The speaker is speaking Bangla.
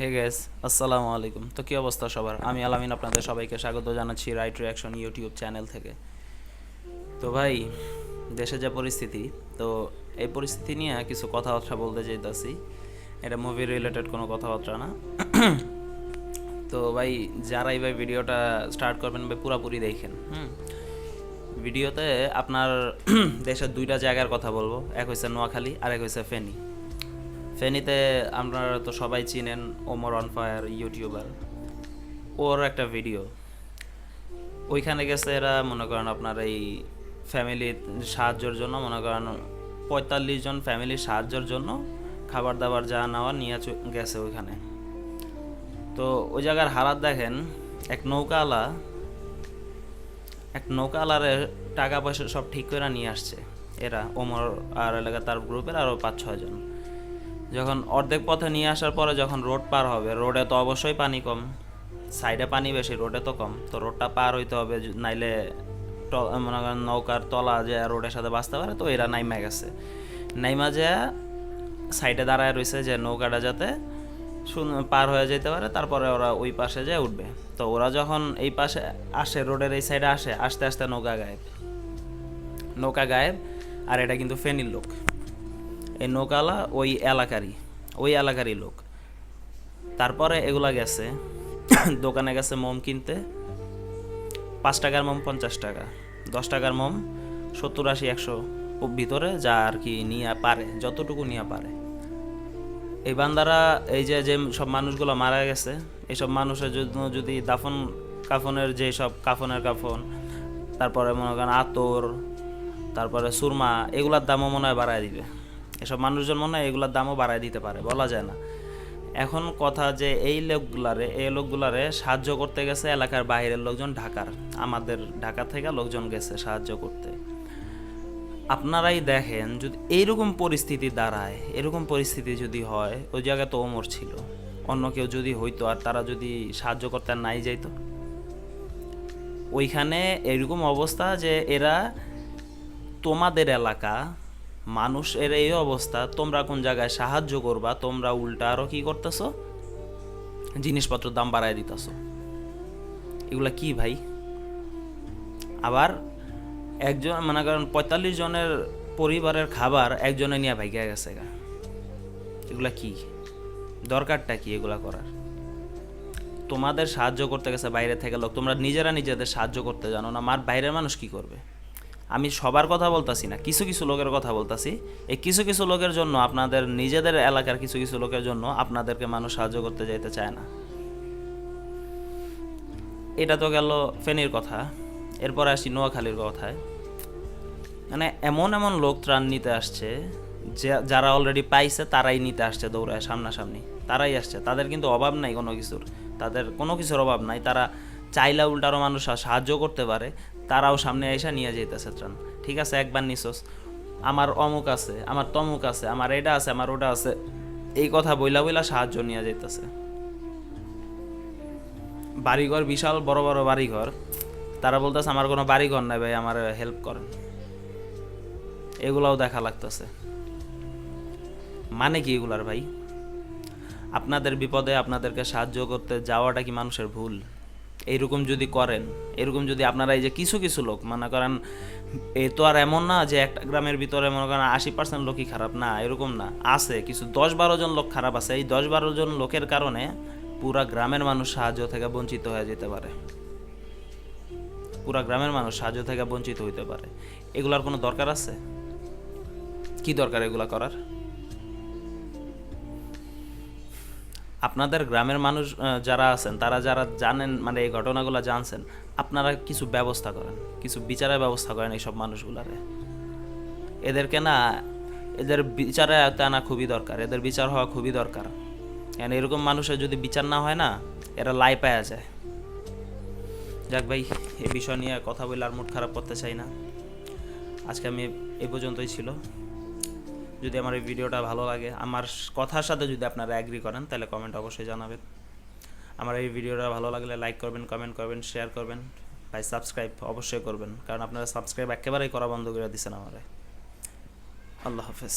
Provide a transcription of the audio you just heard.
হে গ্যাস আসসালামু আলাইকুম। তো কী অবস্থা সবার? আমি আলামিন আপনাদের সবাইকে স্বাগত জানাচ্ছি রাইট রিয়াকশন ইউটিউব চ্যানেল থেকে। তো ভাই, দেশে যা পরিস্থিতি, তো এই পরিস্থিতি নিয়ে কিছু কথাবার্তা বলতে চাইতেছি এটা মুভি রিলেটেড কোনো কথাবার্তা না। তো ভাই, যারাই ভাই ভিডিওটা স্টার্ট করবেন ভাই, পুরাপুরি দেখেন ভিডিওতে আপনার দেশের দুইটা জায়গার কথা বলব। এক হয়েছে নোয়াখালী আর এক হয়েছে ফেনী। ফেনীতে আপনারা তো সবাই চিনেন ওমর অন ফায়ার ইউটিউবার। ওর একটা ভিডিও। ওইখানে গেছে এরা, মনে করেন আপনার এই ফ্যামিলির সাহায্যের জন্য, মনে করেন পঁয়তাল্লিশ জন ফ্যামিলির সাহায্যের জন্য খাবার দাবার যা নেওয়া নিয়ে গেছে ওইখানে। তো ওই জায়গার হারাত দেখেন, এক নৌকাওয়ালা, এক নৌকাওয়ালারে টাকা পয়সা সব ঠিক করে নিয়ে আসছে। এরা, ওমর আর এলাকা তার গ্রুপের আরও পাঁচ ছয়জন যখন অর্ধেক পথে নিয়ে আসার পরে যখন রোড পার হবে, রোডে তো অবশ্যই পানি কম। সাইডে পানি বেশি, রোডে তো কম। তো রোডটা পার হইতে হবে নাইলে মনে করেন নৌকার তলা যে রোডের সাথে বাঁচতে পারে, তো এরা নাইমা গেছে। নাইমা যে সাইডে দাঁড়ায় রয়েছে যে নৌকাটা যাতে পার হয়ে যেতে পারে, তারপরে ওরা ওই পাশে যেয়ে উঠবে। তো ওরা যখন এই পাশে আসে, রোডের এই সাইডে আসে, আস্তে আস্তে নৌকা গায়েব। নৌকা গায়েব, আর এটা কিন্তু ফেনীর লোক। এই নৌকালা ওই এলাকারই ওই এলাকারই লোক। তারপরে এগুলা গেছে, দোকানে গেছে মোম কিনতে। পাঁচ টাকার মোম, পঞ্চাশ টাকা। দশ টাকার মোম, সত্তর, আশি, একশো ভিতরে যা আর কি নিয়ে পারে, যতটুকু নিয়ে পারে। এই বান্দারা, এই যে যে সব মানুষগুলো মারা গেছে এইসব মানুষের জন্য যদি দাফন, কাফনের যে সব কাফনের কাফন, তারপরে মনে করেন আতর, তারপরে সুরমা, এগুলার দামও মনে হয় বাড়ায় দিবে। এসব মানুষজন মনে হয় এগুলার দামও বাড়ায় দিতে পারে, বলা যায় না। এখন কথা যে এই লোকগুলারে এই লোকগুলারে সাহায্য করতে গেছে এলাকার বাইরের লোকজন ঢাকার, আমাদের ঢাকা থেকে লোকজন গেছে সাহায্য করতে। আপনারাই দেখেন যদি এইরকম পরিস্থিতি দাঁড়ায়, এরকম পরিস্থিতি যদি হয়, ওই জায়গায় তো ওমর ছিল। অন্য কেউ যদি হইতো আর তারা যদি সাহায্য করতে নাই যাইতো। ওইখানে এরকম অবস্থা যে এরা তোমাদের এলাকা মানুষের এই অবস্থা, তোমরা কোন জায়গায় সাহায্য করবা, তোমরা উল্টা আরও কি করতেছো? জিনিসপত্রের দাম বাড়ায় দিতেছো। এগুলা কি ভাই? আবার একজন, মনে করেন পঁয়তাল্লিশ জনের পরিবারের খাবার একজনে নিয়ে ভাইগা গেছে গা। এগুলা কি? দরকারটা কি এগুলা করার? তোমাদের সাহায্য করতে গেছে বাইরে থেকে লোক, তোমরা নিজেরা নিজেদের সাহায্য করতে জানো না, মার বাইরের মানুষ কি করবে? আমি সবার কথা বলতাছি না, কিছু কিছু লোকের কথা বলতাছি। এই কিছু কিছু লোকের জন্য আপনাদের, নিজেদের এলাকার কিছু কিছু লোকের জন্য আপনাদেরকে মানুষ সাহায্য করতে যাইতে চায় না। এটা তো গেল ফেনীর কথা, এরপরে আসি নোয়াখালীর কথায়। মানে এমন এমন লোক ত্রাণ নিতে আসছে, যে, যারা অলরেডি পাইছে, তারাই নিতে আসছে দৌড়ায় সামনাসামনি। তারাই আসছে, তাদের কিন্তু অভাব নাই কোনো কিছুর। তাদের কোনো কিছুর অভাব নাই, তারা চাইলা উল্টারও মানুষ সাহায্য করতে পারে তারাও সামনে এসে নিয়ে যেতেছে ত্রাণ। ঠিক আছে, একবার নিছোস। আমার অমুক আছে, আমার তমুক আছে, আমার এটা আছে, আমার ওটা আছে। এই কথা বইলা বইলা সাহায্য নিয়ে যেতেছে বাড়িঘর বিশাল বড় বড় বাড়িঘর। তারা বলতেছে, আমার কোনো বাড়িঘর নাই ভাই, আমার হেল্প করেন। এগুলাও দেখা লাগতেছে। মানে কি এগুলার ভাই? আপনাদের বিপদে আপনাদেরকে সাহায্য করতে যাওয়াটা কি মানুষের ভুল? এইরকম যদি করেন, এরকম যদি আপনারা এই যে কিছু কিছু লোক, মনে করেন এ তো আর এমন না যে একটা গ্রামের ভিতরে মনে করেন আশি পার্সেন্ট লোকই খারাপ, না, এরকম না, আছে, কিছু দশ বারো জন লোক খারাপ আছে, এই দশ বারো জন লোকের কারণে পুরা গ্রামের মানুষ সাহায্য থেকে বঞ্চিত হয়ে যেতে পারে। পুরা গ্রামের মানুষ সাহায্য থেকে বঞ্চিত হইতে পারে। এগুলার কোনো দরকার আছে? কি দরকার এগুলা করার? আপনাদের গ্রামের মানুষ যারা আছেন, তারা যারা জানেন মানে এই ঘটনাগুলো জানছেন, আপনারা কিছু ব্যবস্থা করেন, কিছু বিচারের ব্যবস্থা করেন এইসব মানুষগুলারে। এদেরকে না, এদের বিচারে আনা খুবই দরকার, এদের বিচার হওয়া খুবই দরকার। কেন, এরকম মানুষের যদি বিচার না হয় না, এরা লাই পাওয়া যায়। যাক ভাই, এই বিষয় নিয়ে কথা বলে আর মুড খারাপ করতে চাই না। আজকে আমি এই পর্যন্তই ছিল। যদি আমার এই ভিডিওটা ভালো লাগে, আমার কথার সাথে যদি আপনারা অ্যাগ্রি করেন, তাহলে কমেন্ট অবশ্যই জানাবেন। আমার এই ভিডিওটা ভালো লাগলে লাইক করবেন কমেন্ট করবেন শেয়ার করবেন, ভাই সাবস্ক্রাইব অবশ্যই করবেন, কারণ আপনারা সাবস্ক্রাইব একেবারেই করা বন্ধ করে দিচ্ছেন আমার। আল্লাহ হাফেজ।